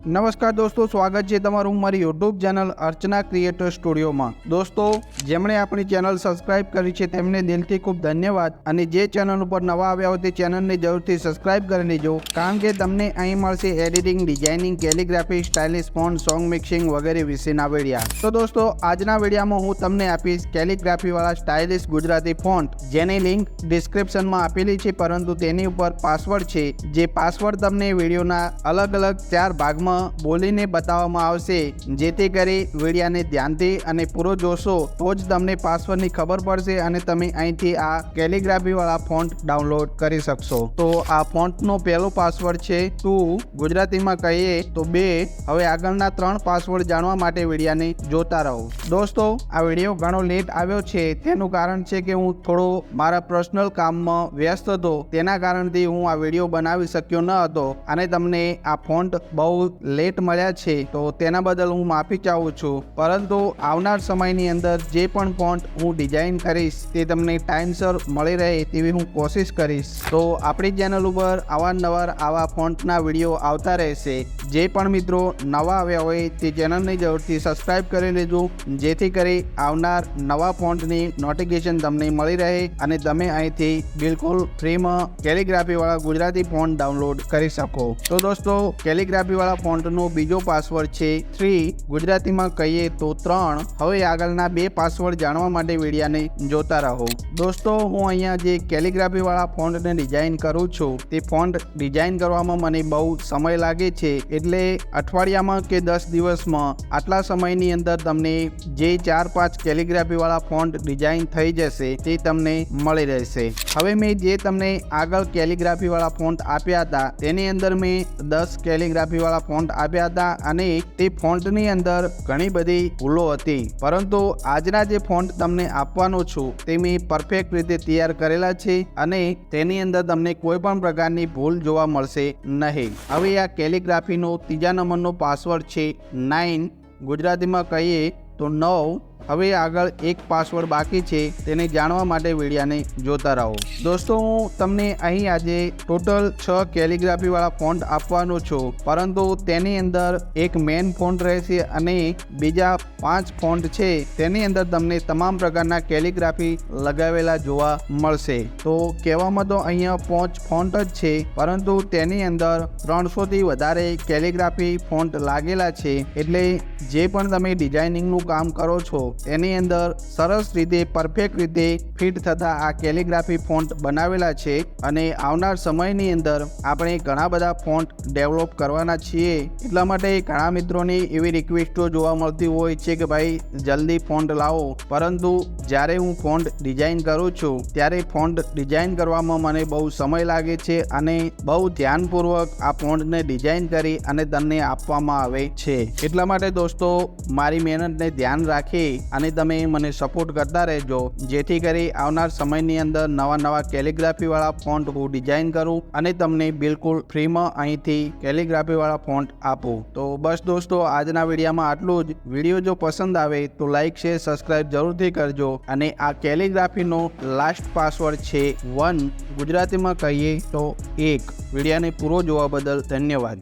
નમસ્કાર દોસ્તો, સ્વાગત છે તમારું મારી યુટ્યુબ ચેનલ અર્ચના ક્રિએટર સ્ટુડિયોમાં દોસ્તો, જેમણે આપણી ચેનલ સબસ્ક્રાઇબ કરી છે તેમને દિલથી ખૂબ ધન્યવાદ અને જે ચેનલ ઉપર નવા આવ્યા હોય તે ચેનલને જરૂરથી સબસ્ક્રાઇબ કરી લેજો, કારણ કે તમને અહીં મળશે editing designing calligraphy stylish phone song mixing વગેરે વિશેના વિડીયા તો દોસ્તો, આજના વિડીયામાં હું તમને આપીશ કેલિગ્રાફીવાળા સ્ટાઇલિશ ગુજરાતી ફોન્ટ જેની લિંક ડિસ્ક્રિપ્શનમાં આપેલી છે, પરંતુ તેની ઉપર પાસવર્ડ છે, જે પાસવર્ડ તમને વિડીયોના અલગ અલગ ચાર ભાગમાં બોલીને બતાવવામાં આવશે. જેથી કરી વિડીયાને ધ્યાનથી અને પૂરો જોશો તો જ તમને પાસવર્ડની ખબર પડશે અને તમે અહીંથી આ કેલિગ્રાફીવાળા ફોન્ટ ડાઉનલોડ કરી શકશો. તો આ ફોન્ટનો પહેલો પાસવર્ડ છે ટુ ગુજરાતીમાં કહીએ તો બે. હવે આગળના ત્રણ પાસવર્ડ જાણવા માટે વિડીયાને જોતા રહો. દોસ્તો, આ વીડિયો ઘણો લેટ આવ્યો છે. તેનું કારણ છે કે હું થોડો મારા પર્સનલ કામમાં વ્યસ્ત હતો. તેના કારણથી હું આ વીડિયો બનાવી શક્યો ન હતો અને તમને આ ફોન્ટ બહુ લેટ મળ્યા છે, તો તેના બદલ હું માફી ચાહું છું. પરંતુ આવનાર સમયની અંદર જે પણ ફોન્ટ હું ડિઝાઇન કરીશ, તે તમને ટાઈમસર મળી રહે તેવી હું કોશિશ કરીશ. તો આપણી ચેનલ ઉપર અવારનવાર આવા ફોન્ટના વીડિયો આવતા રહેશે. જે પણ મિત્રો નવા આવ્યા હોય, તે ચેનલને જરૂરથી સબસ્ક્રાઈબ કરી લેજો, જેથી કરી આવનાર નવા ફોન્ટની નોટિફિકેશન તમને મળી રહે અને તમે અહીંથી બિલકુલ ફ્રીમાં કેલિગ્રાફીવાળા ગુજરાતી ફોન્ટ ડાઉનલોડ કરી શકો. તો દોસ્તો, કેલિગ્રાફીવાળા ફોન્ટનો બીજો પાસવર્ડ છે થ્રી. ગુજરાતીમાં કહીએ તો ત્રણ. હવે આગળના બે પાસવર્ડ જાણવા માટે વિડીયાને જોતા રહો. દોસ્તો, હું અહીંયા જે કેલિગ્રાફીવાળા ફોન્ટને ડિઝાઇન કરું છું, તે ફોન્ટ ડિઝાઇન કરવામાં મને બહુ સમય લાગે છે. એટલે અઠવાડિયામાં કે દસ દિવસમાં આટલા સમયની અંદર તમને જે ચાર પાંચ કેલિગ્રાફીવાળા ફોન્ટ ડિઝાઇન થઈ જશે, તે તમને મળી રહેશે. હવે મેં જે તમને આગળ કેલિગ્રાફીવાળા ફોન્ટ આપ્યા હતા, તેની અંદર મેં દસ કેલિગ્રાફીવાળા ફોન્ટ આપ્યા હતા અને તે ફોન્ટની અંદર ઘણી બધી ભૂલો હતી. પરંતુ આજના જે ફોન્ટ તમને આપવાનો છું તે મેં પરફેક્ટ રીતે તૈયાર કરેલા છે અને તેની અંદર તમને કોઈ પણ પ્રકારની ભૂલ જોવા મળશે નહીં. હવે આ કેલિગ્રાફીનો ત્રીજા નંબરનો પાસવર્ડ છે નાઇન. ગુજરાતીમાં કહીએ તો નવ હવે આગળ એક પાસવર્ડ બાકી છે, તેને જાણવા માટે વિડીયાને જોતા રહો. દોસ્તો, હું તમને અહીં આજે ટોટલ છ કેલિગ્રાફીવાળા ફોન્ટ આપવાનો છું, પરંતુ તેની અંદર એક મેન ફોન્ટ રહેશે અને બીજા પાંચ ફોન્ટ છે, તેની અંદર તમને તમામ પ્રકારના કેલિગ્રાફી લગાવેલા જોવા મળશે. તો કહેવામાં તો અહીંયા પાંચ ફોન્ટ જ છે, પરંતુ તેની અંદર ત્રણસોથી વધારે કેલિગ્રાફી ફોન્ટ લાગેલા છે, એટલે જે પણ તમે ડિઝાઇનિંગનું કામ કરો છો તેની અંદર સરસ રીતે પરફેક્ટ રીતે ફિટ થતા આ કેલિગ્રાફી ફોન્ટ બનાવેલા છે અને આવનાર સમયની અંદર આપણે ઘણા બધા ફોન્ટ ડેવલપ કરવાના છીએ. એટલા માટે ઘણા મિત્રોની એવી રિક્વેસ્ટો જોવા મળતી હોય છે કે ભાઈ, જલ્દી ફોન્ટ લાવો. પરંતુ જ્યારે હું ફોન્ટ ડિઝાઇન કરું છું, ત્યારે ફોન્ટ ડિઝાઇન કરવામાં મને બહુ સમય લાગે છે અને બહુ ધ્યાનપૂર્વક આ ફોન્ટને ડિઝાઇન કરી અને તમને આપવામાં આવે છે. એટલા માટે દોસ્તો, મારી મહેનતને ધ્યાન રાખી અને તમે મને સપોર્ટ કરતા રહેજો. જેથી કરી આવનાર સમયની અંદર નવા નવા કેલિગ્રાફીવાળા ફોન્ટ હું ડિઝાઇન કરું અને તમને બિલકુલ ફ્રીમાં અહીંથી કેલિગ્રાફીવાળા ફોન્ટ આપું. તો બસ દોસ્તો, આજના વિડીયોમાં આટલું જ. વીડિયો જો પસંદ આવે તો લાઇક શેર સબસ્ક્રાઇબ જરૂરથી કરજો. અને આ કેલિગ્રાફીનો લાસ્ટ પાસવર્ડ છે વન ગુજરાતીમાં કહીએ તો એક. વિડીયાને પૂરો જોવા બદલ ધન્યવાદ.